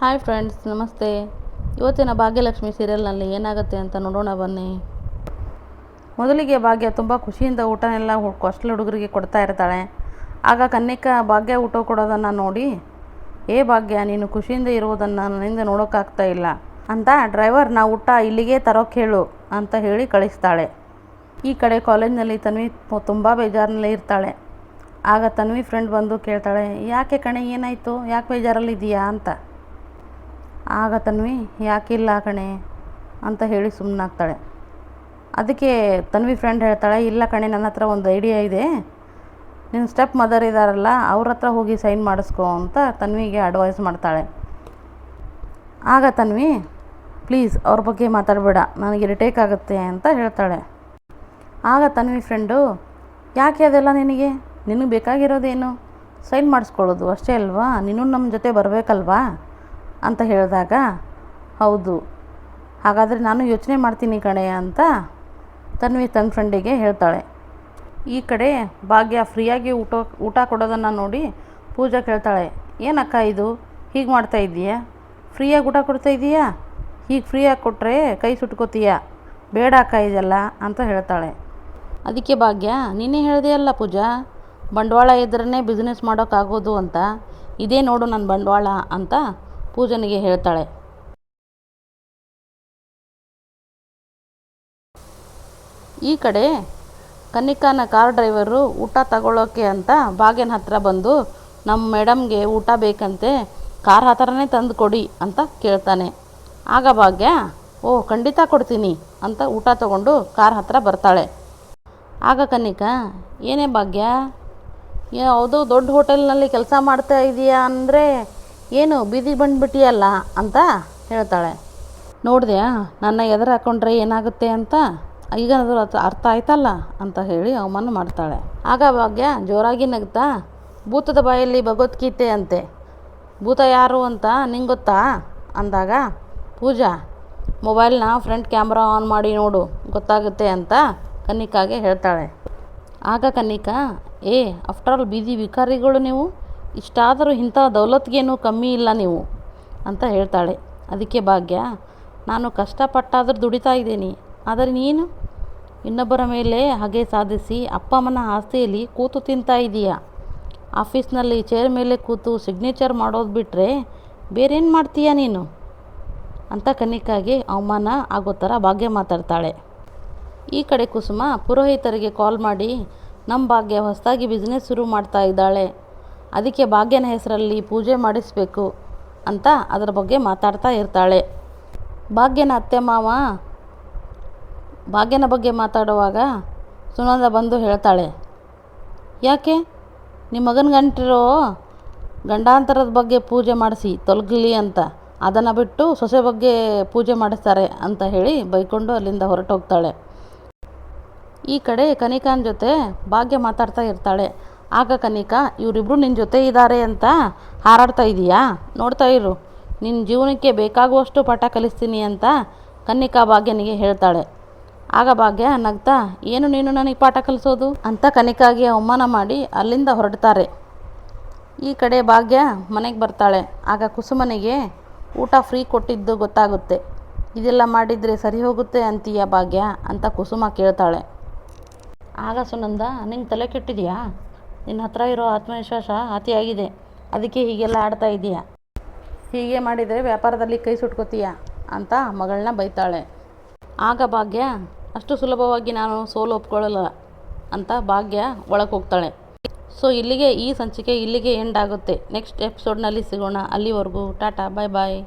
Hi friends ನಮಸ್ತೆ. ಇವತ್ತಿನ ಭಾಗ್ಯಲಕ್ಷ್ಮಿ ಸೀರಿಯಲ್ನಲ್ಲಿ ಏನಾಗುತ್ತೆ ಅಂತ ನೋಡೋಣ ಬನ್ನಿ. ಮೊದಲಿಗೆ ಭಾಗ್ಯ ತುಂಬ ಖುಷಿಯಿಂದ ಊಟನೆಲ್ಲ ಹಾಸ್ಟೆಲ್ ಹುಡುಗರಿಗೆ ಕೊಡ್ತಾ ಇರ್ತಾಳೆ. ಆಗ ಕನ್ನಿಕಾ ಭಾಗ್ಯ ಊಟ ಕೊಡೋದನ್ನು ನೋಡಿ, ಏ ಭಾಗ್ಯ, ನೀನು ಖುಷಿಯಿಂದ ಇರುವುದನ್ನು ನನ್ನಿಂದ ನೋಡೋಕ್ಕಾಗ್ತಾ ಇಲ್ಲ. ಅಂತ ಡ್ರೈವರ್, ನಾ ಊಟ ಇಲ್ಲಿಗೆ ತರೋಕೆ ಹೇಳು ಅಂತ ಹೇಳಿ ಕಳಿಸ್ತಾಳೆ. ಈ ಕಡೆ ಕಾಲೇಜ್ನಲ್ಲಿ ತನ್ವಿ ತುಂಬ ಬೇಜಾರಿನಲ್ಲಿ ಇರ್ತಾಳೆ. ಆಗ ತನ್ವಿ ಫ್ರೆಂಡ್ ಬಂದು ಕೇಳ್ತಾಳೆ, ಯಾಕೆ ಕಣೆ, ಏನಾಯಿತು? ಯಾಕೆ ಬೇಜಾರಲ್ಲಿ ಇದೆಯಾ ಅಂತ. ಆಗ ತನ್ವಿ ಯಾಕಿಲ್ಲ ಕಣೆ? ಅಂತ ಹೇಳಿ ಸುಮ್ಮನಾಗ್ತಾಳೆ ಅದಕ್ಕೆ ತನ್ವಿ ಫ್ರೆಂಡ್ ಹೇಳ್ತಾಳೆ, ಇಲ್ಲ ಕಣೆ, ನನ್ನ ಹತ್ರ ಒಂದು ಐಡಿಯಾ ಇದೆ. ನಿನ್ನ ಸ್ಟೆಪ್ ಮದರ್ ಇದ್ದಾರಲ್ಲ ಅವ್ರ ಹತ್ರ ಹೋಗಿ ಸೈನ್ ಮಾಡಿಸ್ಕೊ ಅಂತ ತನ್ವಿಗೆ ಅಡ್ವೈಸ್ ಮಾಡ್ತಾಳೆ. ಆಗ ತನ್ವಿ ಪ್ಲೀಸ್ ಅವ್ರ ಬಗ್ಗೆ ಮಾತಾಡಬೇಡ, ನನಗೆ ಇರಿಟೇಕ್ ಆಗುತ್ತೆ ಅಂತ ಹೇಳ್ತಾಳೆ. ಆಗ ತನ್ವಿ ಫ್ರೆಂಡು ಯಾಕೆ ಅದೆಲ್ಲ ನಿನಗೆ? ನಿನಗೆ ಬೇಕಾಗಿರೋದೇನು? ಸೈನ್ ಮಾಡಿಸ್ಕೊಳ್ಳೋದು ಅಷ್ಟೇ ಅಲ್ವಾ? ನೀನು ನಮ್ಮ ಜೊತೆ ಬರಬೇಕಲ್ವಾ? ಅಂತ ಹೇಳಿದಾಗ, ಹೌದು. ಹಾಗಾದರೆ ನಾನು ಯೋಚನೆ ಮಾಡ್ತೀನಿ ಕಣೆ ಅಂತ ತನ್ವಿ ತನ್ನ ಫ್ರೆಂಡಿಗೆ ಹೇಳ್ತಾಳೆ. ಈ ಕಡೆ ಭಾಗ್ಯ ಫ್ರೀಯಾಗಿ ಊಟ ಊಟ ಕೊಡೋದನ್ನು ನೋಡಿ ಪೂಜಾ ಕೇಳ್ತಾಳೆ, ಏನಕ್ಕ ಇದು? ಹೀಗೆ ಮಾಡ್ತಾ ಇದ್ದೀಯಾ? ಫ್ರೀಯಾಗಿ ಊಟ ಕೊಡ್ತಾ ಇದೀಯಾ ಹೀಗೆ ಫ್ರೀಯಾಗಿ ಕೊಟ್ಟರೆ ಕೈ ಸುಟ್ಕೋತೀಯ? ಬೇಡ ಅಕ್ಕ ಇದೆಲ್ಲ ಅಂತ ಹೇಳ್ತಾಳೆ. ಅದಕ್ಕೆ ಭಾಗ್ಯ, ನೀನೇ ಹೇಳಿದೆಯಲ್ಲ ಪೂಜಾ, ಬಂಡವಾಳ ಇದ್ರೇ ಬಿಸ್ನೆಸ್ ಮಾಡೋಕ್ಕಾಗೋದು ಅಂತ. ಇದೇ ನೋಡು ನನ್ನ ಬಂಡವಾಳ ಅಂತ ಪೂಜನಿಗೆ ಹೇಳ್ತಾಳೆ. ಈ ಕಡೆ ಕನಿಕಾನ ಕಾರ್ ಡ್ರೈವರು ಊಟ ತಗೊಳ್ಳೋಕೆ ಅಂತ ಭಾಗ್ಯನ ಹತ್ರ ಬಂದು ನಮ್ಮ ಮೇಡಮ್ಗೆ ಊಟ ಬೇಕಂತೆ, ಕಾರ್ ಹತ್ರನೇ ತಂದು ಕೊಡಿ ಅಂತ ಕೇಳ್ತಾನೆ. ಆಗ ಭಾಗ್ಯ, ಓ, ಖಂಡಿತ ಕೊಡ್ತೀನಿ ಅಂತ ಊಟ ತಗೊಂಡು ಕಾರ್ ಹತ್ರ ಬರ್ತಾಳೆ. ಆಗ ಕನ್ನಿಕಾ, ಏನೇ ಭಾಗ್ಯ ಯಾವುದೋ ದೊಡ್ಡ ಹೋಟೆಲ್ನಲ್ಲಿ ಕೆಲಸ ಮಾಡ್ತಾ ಇದೆಯಾ ಅಂದರೆ ಏನು ಬೀದಿ ಬಂದುಬಿಟ್ಟಿಯಲ್ಲ ಅಂತ ಹೇಳ್ತಾಳೆ. ನೋಡಿದೆಯಾ ನನ್ನ ಎದುರು ಹಾಕ್ಕೊಂಡ್ರೆ ಏನಾಗುತ್ತೆ ಅಂತ? ಈಗ ಅರ್ಥ ಆಯ್ತಲ್ಲ ಅಂತ ಹೇಳಿ ಅವಮಾನ ಮಾಡ್ತಾಳೆ. ಆಗ ಭಾಗ್ಯ ಜೋರಾಗಿ ನಗ್ತಾ, ಭೂತದ ಬಾಯಲ್ಲಿ ಭಗವದ್ಗೀತೆ ಅಂತೆ. ಭೂತ ಯಾರು ಅಂತ ನಿಂಗೆ ಗೊತ್ತಾ? ಅಂದಾಗ, ಪೂಜಾ, ಮೊಬೈಲ್ನ ಫ್ರಂಟ್ ಕ್ಯಾಮ್ರಾ ಆನ್ ಮಾಡಿ ನೋಡು, ಗೊತ್ತಾಗುತ್ತೆ ಅಂತ ಕನ್ನಿಕಾಗೆ ಹೇಳ್ತಾಳೆ. ಆಗ ಕನ್ನಿಕಾ ಏ ಆಫ್ಟರ್ ಆಲ್ ಬೀದಿ ವಿಕಾರಿಗಳು ನೀವು? ಇಷ್ಟಾದರೂ ಇಂಥ ದೌಲತ್ಗೇನು ಕಮ್ಮಿ ಇಲ್ಲ ನೀವು ಅಂತ ಹೇಳ್ತಾಳೆ. ಅದಕ್ಕೆ ಭಾಗ್ಯ, ನಾನು ಕಷ್ಟಪಟ್ಟಾದರೂ ದುಡಿತಾ ಇದ್ದೀನಿ. ಆದರೆ ನೀನು ಇನ್ನೊಬ್ಬರ ಮೇಲೆ ಹಾಗೆ ಸಾಧಿಸಿ ಅಪ್ಪ ಅಮ್ಮನ ಆಸ್ತಿಯಲ್ಲಿ ಕೂತು ತಿಂತಾ ಇದೀಯ? ಆಫೀಸ್ನಲ್ಲಿ ಚೇರ್ ಮೇಲೆ ಕೂತು ಸಿಗ್ನೇಚರ್ ಮಾಡೋದು ಬಿಟ್ಟರೆ ಬೇರೇನು ಮಾಡ್ತೀಯ ನೀನು? ಅಂತ ಕನಿಕಾಗಿ ಅವಮಾನ ಆಗೋ ಥರ ಭಾಗ್ಯ ಮಾತಾಡ್ತಾಳೆ. ಈ ಕಡೆ ಕುಸುಮ ಪುರೋಹಿತರಿಗೆ ಕಾಲ್ ಮಾಡಿ, ನಮ್ಮ ಭಾಗ್ಯ ಹೊಸದಾಗಿ ಬಿಸ್ನೆಸ್ ಶುರು ಮಾಡ್ತಾ ಇದ್ದಾಳೆ. ಅದಕ್ಕೆ ಭಾಗ್ಯನ ಹೆಸರಲ್ಲಿ ಪೂಜೆ ಮಾಡಿಸ್ಬೇಕು ಅಂತ ಅದರ ಬಗ್ಗೆ ಮಾತಾಡ್ತಾ ಇರ್ತಾಳೆ. ಭಾಗ್ಯನ ಅತ್ತೆ ಮಾವ ಭಾಗ್ಯನ ಬಗ್ಗೆ ಮಾತಾಡುವಾಗ ಸುನಂದ ಬಂದು ಹೇಳ್ತಾಳೆ, ಯಾಕೆ? ನಿಮ್ಮ ಮಗನ ಗಂಟಿರೋ ಗಂಡಾಂತರದ ಬಗ್ಗೆ ಪೂಜೆ ಮಾಡಿಸಿ, ತೊಲಗಲಿ ಅಂತ. ಅದನ್ನು ಬಿಟ್ಟು ಸೊಸೆ ಬಗ್ಗೆ ಪೂಜೆ ಮಾಡಿಸ್ತಾರೆ ಅಂತ ಹೇಳಿ ಬೈಕೊಂಡು ಅಲ್ಲಿಂದ ಹೊರಟೋಗ್ತಾಳೆ. ಈ ಕಡೆ ಕನಿಕಾನ್ ಜೊತೆ ಭಾಗ್ಯ ಮಾತಾಡ್ತಾ ಇರ್ತಾಳೆ. ಆಗ ಕನಿಕಾ ಇವರಿಬ್ಬರು ನಿನ್ನ ಜೊತೆ ಇದ್ದಾರೆ ಅಂತ ಹಾರಾಡ್ತಾ ಇದೀಯಾ? ನೋಡ್ತಾ ಇರು. ನಿನ್ನ ಜೀವನಕ್ಕೆ ಬೇಕಾಗುವಷ್ಟು ಪಾಠ ಕಲಿಸ್ತೀನಿ ಅಂತ ಕನ್ನಿಕಾ ಭಾಗ್ಯನಿಗೆ ಹೇಳ್ತಾಳೆ. ಆಗ ಭಾಗ್ಯ, ನಗ್ತಾ, ಏನು ನೀನು ನನಗೆ ಪಾಠ ಕಲಿಸೋದು? ಅಂತ ಕನಿಕಾಗೆ ಅವಮಾನ ಮಾಡಿ ಅಲ್ಲಿಂದ ಹೊರಡ್ತಾರೆ. ಈ ಕಡೆ ಭಾಗ್ಯ ಮನೆಗೆ ಬರ್ತಾಳೆ. ಆಗ ಕುಸುಮನಿಗೆ, ಊಟ ಫ್ರೀ ಕೊಟ್ಟಿದ್ದು ಗೊತ್ತಾಗುತ್ತೆ. ಇದೆಲ್ಲ ಮಾಡಿದರೆ ಸರಿ ಹೋಗುತ್ತೆ ಅಂತೀಯ ಭಾಗ್ಯ? ಅಂತ ಕುಸುಮ ಕೇಳ್ತಾಳೆ. ಆಗ ಸುನಂದ, ನಿಂಗೆ ತಲೆ ಕೆಟ್ಟಿದೆಯಾ? ನಿನ್ನ ಹತ್ರ ಇರೋ ಆತ್ಮವಿಶ್ವಾಸ ಅತಿಯಾಗಿದೆ. ಅದಕ್ಕೆ ಹೀಗೆಲ್ಲ ಆಡ್ತಾ ಇದೀಯಾ? ಹೀಗೆ ಮಾಡಿದರೆ ವ್ಯಾಪಾರದಲ್ಲಿ ಕೈ ಸುಟ್ಕೋತೀಯ? ಅಂತ ಮಗಳನ್ನ ಬೈತಾಳೆ. ಆಗ ಭಾಗ್ಯ, ಅಷ್ಟು ಸುಲಭವಾಗಿ ನಾನು ಸೋಲು ಒಪ್ಕೊಳ್ಳಲ್ಲ ಅಂತ ಭಾಗ್ಯ ಒಳಗೆ ಹೋಗ್ತಾಳೆ. ಸೊ ಇಲ್ಲಿಗೆ ಈ ಸಂಚಿಕೆ ಇಲ್ಲಿಗೆ ಎಂಡ್ ಆಗುತ್ತೆ. ನೆಕ್ಸ್ಟ್ ಎಪಿಸೋಡ್ನಲ್ಲಿ ಸಿಗೋಣ. ಅಲ್ಲಿವರೆಗೂ ಟಾಟಾ ಬಾಯ್ ಬಾಯ್